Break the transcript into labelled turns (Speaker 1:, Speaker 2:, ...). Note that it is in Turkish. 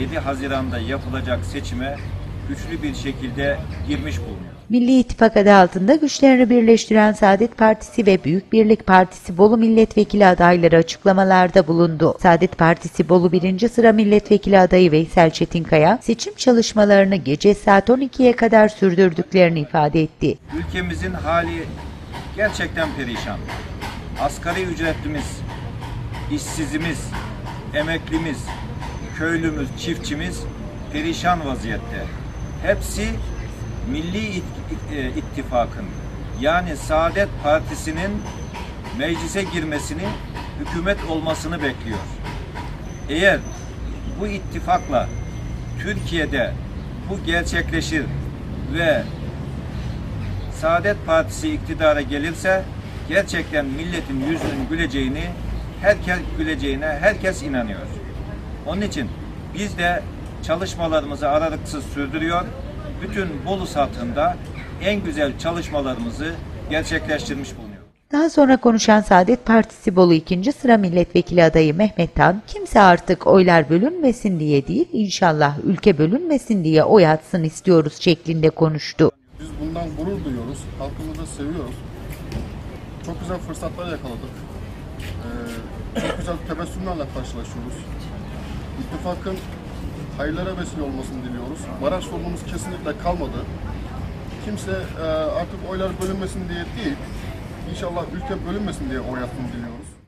Speaker 1: 7 Haziran'da yapılacak seçime güçlü bir şekilde girmiş bulunuyor.
Speaker 2: Milli İttifak adı altında güçlerini birleştiren Saadet Partisi ve Büyük Birlik Partisi Bolu Milletvekili adayları açıklamalarda bulundu. Saadet Partisi Bolu 1. sıra milletvekili adayı Veysel Çetinkaya, seçim çalışmalarını gece saat 12'ye kadar sürdürdüklerini ifade etti.
Speaker 1: Ülkemizin hali gerçekten perişan. Asgari ücretlimiz, işsizimiz, emeklimiz, köylümüz, çiftçimiz perişan vaziyette. Hepsi Milli e, İttifak'ın yani Saadet Partisi'nin meclise girmesini, hükümet olmasını bekliyor. Eğer bu ittifakla Türkiye'de bu gerçekleşir ve Saadet Partisi iktidara gelirse gerçekten milletin yüzünün güleceğini, herkes güleceğine herkes inanıyor. Onun için biz de çalışmalarımızı aralıksız sürdürüyor. Bütün Bolu satında en güzel çalışmalarımızı gerçekleştirmiş bulunuyor.
Speaker 2: Daha sonra konuşan Saadet Partisi Bolu 2. sıra milletvekili adayı Mehmet Tan, kimse artık oylar bölünmesin diye değil, inşallah ülke bölünmesin diye oy atsın istiyoruz şeklinde konuştu.
Speaker 3: Biz bundan gurur duyuyoruz. Halkımızı seviyoruz. Çok güzel fırsatlar yakaladık. Ee, çok güzel tebessümlerle karşılaşıyoruz. İttifakın hayırlara vesile olmasını diliyoruz. Baraj sorunumuz kesinlikle kalmadı. Kimse e, artık oylar bölünmesin diye değil, İnşallah ülke bölünmesin diye oy attığını diliyoruz.